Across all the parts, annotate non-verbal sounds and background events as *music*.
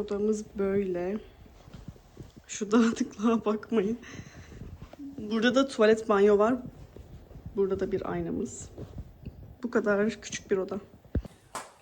Odamız böyle. Şu dağınıklığa bakmayın. Burada da tuvalet banyo var. Burada da bir aynamız. Bu kadar küçük bir oda.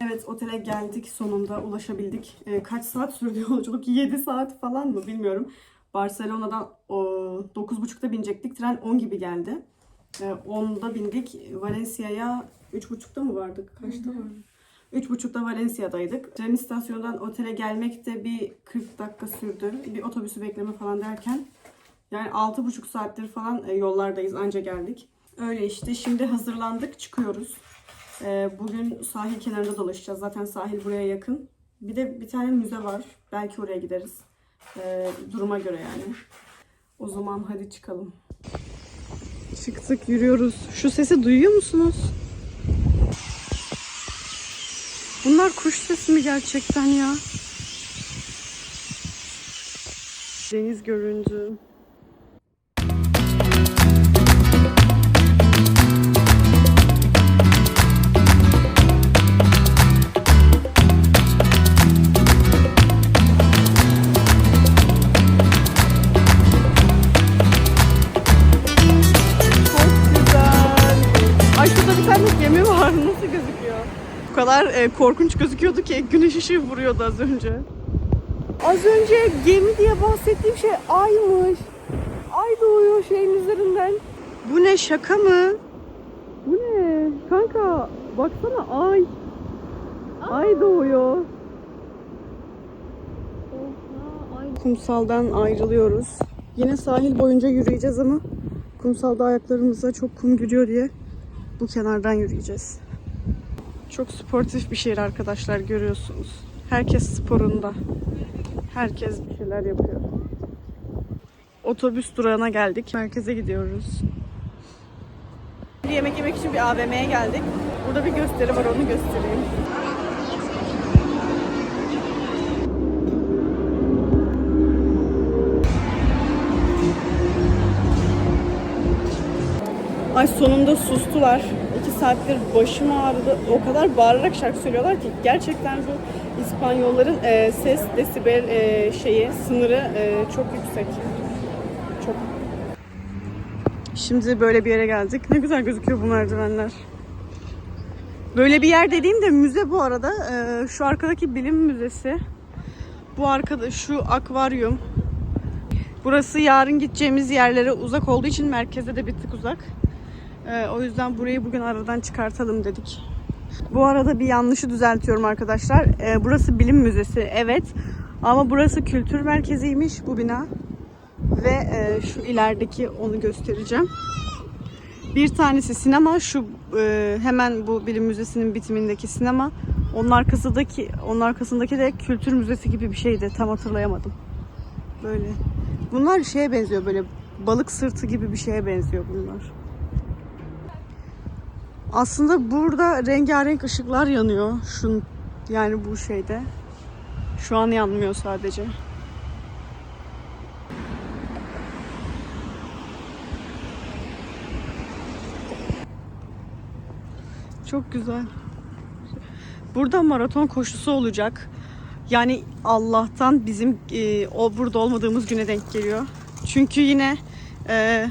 Evet otele geldik sonunda ulaşabildik. Ee, kaç saat sürdü yolculuk? *laughs* 7 saat falan mı bilmiyorum. Barcelona'dan o, 9.30'da binecektik. Tren 10 gibi geldi. Ee, 10'da bindik. Valencia'ya 3.30'da mı vardık? Kaçta vardık? 3.30'da Valencia'daydık. Tren istasyonundan otele gelmek de bir 40 dakika sürdü. Bir otobüsü bekleme falan derken yani 6,5 saattir falan e, yollardayız anca geldik. Öyle işte şimdi hazırlandık çıkıyoruz. Ee, bugün sahil kenarında dolaşacağız. Zaten sahil buraya yakın. Bir de bir tane müze var. Belki oraya gideriz. Ee, duruma göre yani. O zaman hadi çıkalım. Çıktık yürüyoruz. Şu sesi duyuyor musunuz? Bunlar kuş sesi mi gerçekten ya? Deniz göründü. E, korkunç gözüküyordu ki güneş ışığı vuruyordu az önce. Az önce gemi diye bahsettiğim şey aymış. Ay doğuyor şeyin üzerinden. Bu ne şaka mı? Bu ne? Kanka baksana ay. Ay doğuyor. Kumsaldan ayrılıyoruz. Yine sahil boyunca yürüyeceğiz ama kumsalda ayaklarımıza çok kum giriyor diye bu kenardan yürüyeceğiz. Çok sportif bir şehir arkadaşlar görüyorsunuz. Herkes sporunda. Herkes bir şeyler yapıyor. Otobüs durağına geldik. Merkeze gidiyoruz. Yemek yemek için bir AVM'ye geldik. Burada bir gösteri var onu göstereyim. Ay sonunda sustular. Saattir başım ağrıdı. O kadar bağırarak şarkı söylüyorlar ki gerçekten bu İspanyolların e, ses desibel e, şeyi sınırı e, çok yüksek. Çok. Şimdi böyle bir yere geldik. Ne güzel gözüküyor bu merdivenler. Böyle bir yer dediğimde müze bu arada. E, şu arkadaki bilim müzesi. Bu arkada şu akvaryum. Burası yarın gideceğimiz yerlere uzak olduğu için merkeze de bir tık uzak. Ee, o yüzden burayı bugün aradan çıkartalım dedik. Bu arada bir yanlışı düzeltiyorum arkadaşlar. Ee, burası bilim müzesi evet. Ama burası kültür merkeziymiş bu bina. Ve e, şu ilerideki onu göstereceğim. Bir tanesi sinema. Şu e, hemen bu bilim müzesinin bitimindeki sinema. Onun arkasındaki onun arkasındaki de kültür müzesi gibi bir şeydi. Tam hatırlayamadım. Böyle. Bunlar şeye benziyor böyle balık sırtı gibi bir şeye benziyor bunlar. Aslında burada rengarenk ışıklar yanıyor. Şun yani bu şeyde. Şu an yanmıyor sadece. Çok güzel. Burada maraton koşusu olacak. Yani Allah'tan bizim e, o burada olmadığımız güne denk geliyor. Çünkü yine e,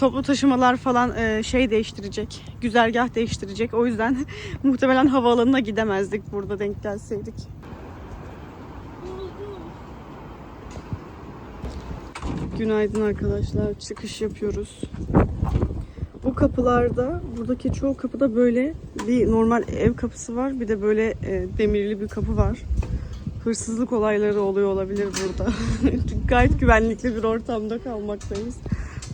toplu taşımalar falan e, şey değiştirecek. Güzergah değiştirecek. O yüzden *laughs* muhtemelen havaalanına gidemezdik burada denk gelseydik. Günaydın arkadaşlar. Çıkış yapıyoruz. Bu kapılarda, buradaki çoğu kapıda böyle bir normal ev kapısı var. Bir de böyle e, demirli bir kapı var. Hırsızlık olayları oluyor olabilir burada. *laughs* Gayet güvenlikli bir ortamda kalmaktayız.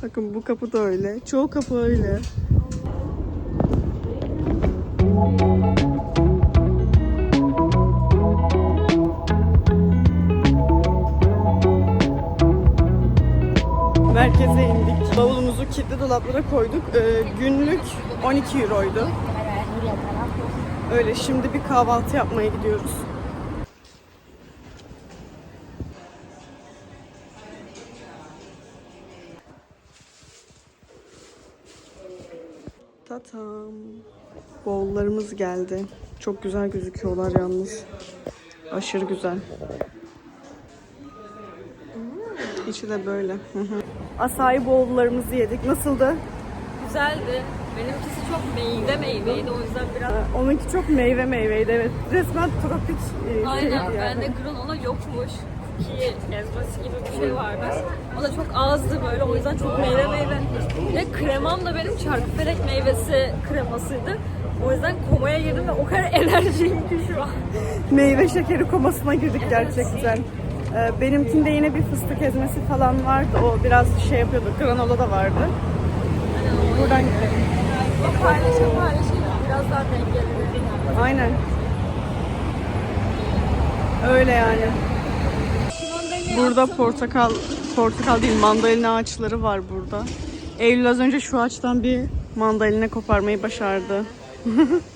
Bakın bu kapı da öyle. Çoğu kapı öyle. Merkeze indik. Bavulumuzu kilitli dolaplara koyduk. Ee, günlük 12 euroydu. Öyle şimdi bir kahvaltı yapmaya gidiyoruz. Çantam. Bollarımız geldi. Çok güzel gözüküyorlar yalnız. Aşırı güzel. İçi de böyle. Asayi bollarımızı yedik. Nasıldı? Güzeldi. Benimkisi çok meyve meyveydi o yüzden biraz... Ee, onunki çok meyve meyveydi evet. Resmen tropik e, Aynen. Yani. Bende granola yokmuş. Cookie ezmesi gibi bir şey vardı. O da çok azdı böyle o yüzden çok meyve meyve. Ve kremam da benim çarkıfelek meyvesi kremasıydı. O yüzden komaya girdim ve o kadar *laughs* enerjiyim ki şu an. Meyve şekeri komasına girdik gerçekten. Ee, benimkinde yine bir fıstık ezmesi falan vardı. O biraz şey yapıyordu. Granola da vardı. Buradan gidelim. Paylaşım paylaşım biraz daha denk gelir. Aynen. Öyle yani. Burada portakal, portakal değil mandalina ağaçları var burada. Eylül az önce şu ağaçtan bir mandalina koparmayı başardı. *laughs*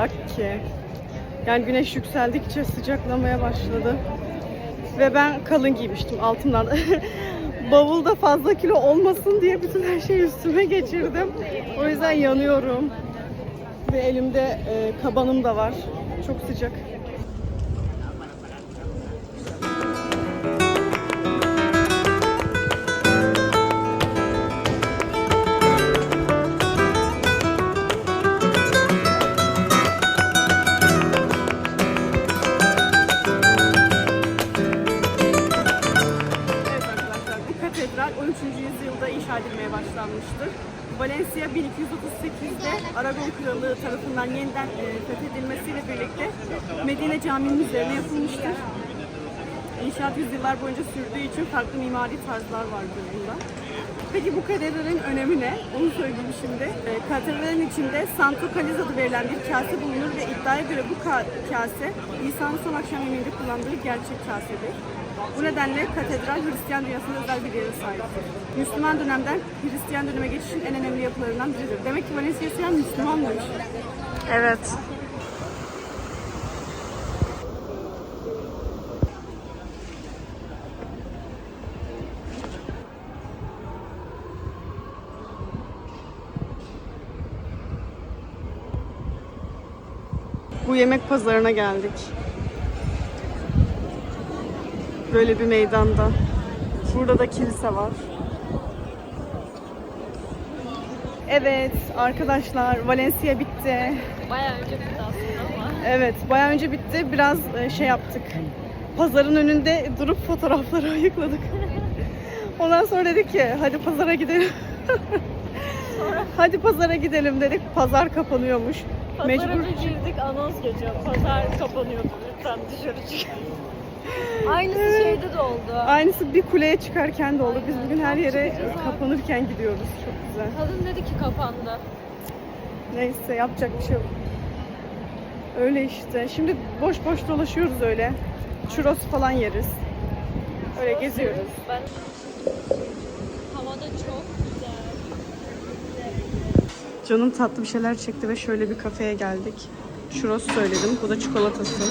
sıcak ki. Yani güneş yükseldikçe sıcaklamaya başladı. Ve ben kalın giymiştim altımdan. *laughs* Bavulda fazla kilo olmasın diye bütün her şeyi üstüme geçirdim. O yüzden yanıyorum. Ve elimde e, kabanım da var. Çok sıcak. Valencia 1238'de Aragon Kralı tarafından yeniden e, fethedilmesiyle birlikte Medine Camii'nin üzerine yapılmıştır. İnşaat yüzyıllar boyunca sürdüğü için farklı mimari tarzlar vardır bunda. Peki bu katedralin önemi ne? Onu söyleyeyim şimdi. E, katedralin içinde Santo Caliz adı verilen bir kase bulunur ve iddiaya göre bu ka- kase İsa'nın son akşam yemeğinde kullandığı gerçek kasedir. Bu nedenle katedral Hristiyan dünyasında özel bir yere sahiptir. Müslüman dönemden Hristiyan döneme geçişin en önemli yapılarından biridir. Demek ki Valencia Siyan Müslümanmış. Evet. Bu yemek pazarına geldik. Böyle bir meydanda. Burada da kilise var. Evet arkadaşlar Valencia bitti. Bayağı önce bitti aslında ama. Evet bayağı önce bitti. Biraz e, şey yaptık. Pazarın önünde durup fotoğrafları *laughs* ayıkladık. Ondan sonra dedik ki hadi pazara gidelim. hadi pazara gidelim dedik. Pazar kapanıyormuş. Pazara Mecbur. bir girdik anons geçiyor. Pazar kapanıyordu lütfen dışarı çık. Aynısı şeyde de oldu. Aynısı bir kuleye çıkarken de oldu. Biz bugün her yere kapanırken gidiyoruz. Çok güzel. Kadın dedi ki kapandı. Neyse yapacak bir şey yok. Öyle işte. Şimdi boş boş dolaşıyoruz öyle. Churros falan yeriz. Öyle geziyoruz. Ben havada çok güzel. Canım tatlı bir şeyler çekti ve şöyle bir kafeye geldik. Churros söyledim. Bu da çikolatası.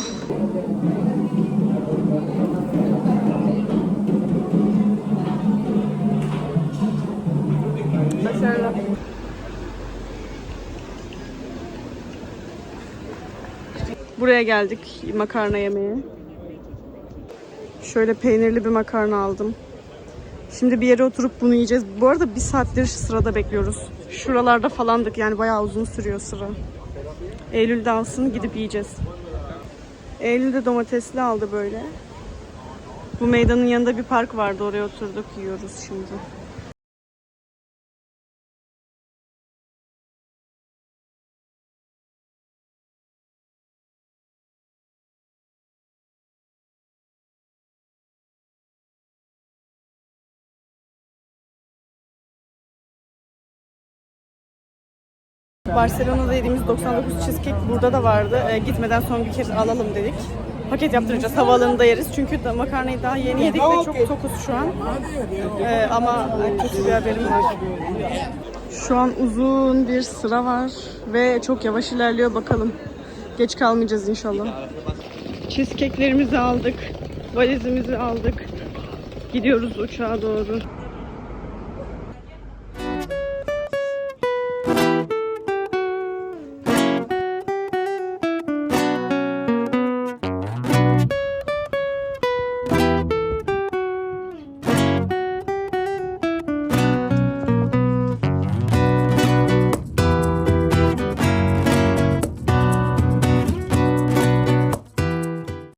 Buraya geldik makarna yemeye. Şöyle peynirli bir makarna aldım. Şimdi bir yere oturup bunu yiyeceğiz. Bu arada bir saattir sırada bekliyoruz. Şuralarda falandık yani bayağı uzun sürüyor sıra. Eylül'de alsın gidip yiyeceğiz. Eylül'de domatesli aldı böyle. Bu meydanın yanında bir park vardı oraya oturduk yiyoruz şimdi. Barcelona'da yediğimiz 99 cheesecake burada da vardı. Ee, gitmeden son bir kez alalım dedik. paket yaptıracağız. Havaalanında yeriz. Çünkü da makarnayı daha yeni yedik ve çok tokuz şu an. Ee, ama kötü bir haberim var. Şu an uzun bir sıra var ve çok yavaş ilerliyor bakalım. Geç kalmayacağız inşallah. Cheesecake'lerimizi aldık. Valizimizi aldık. Gidiyoruz uçağa doğru.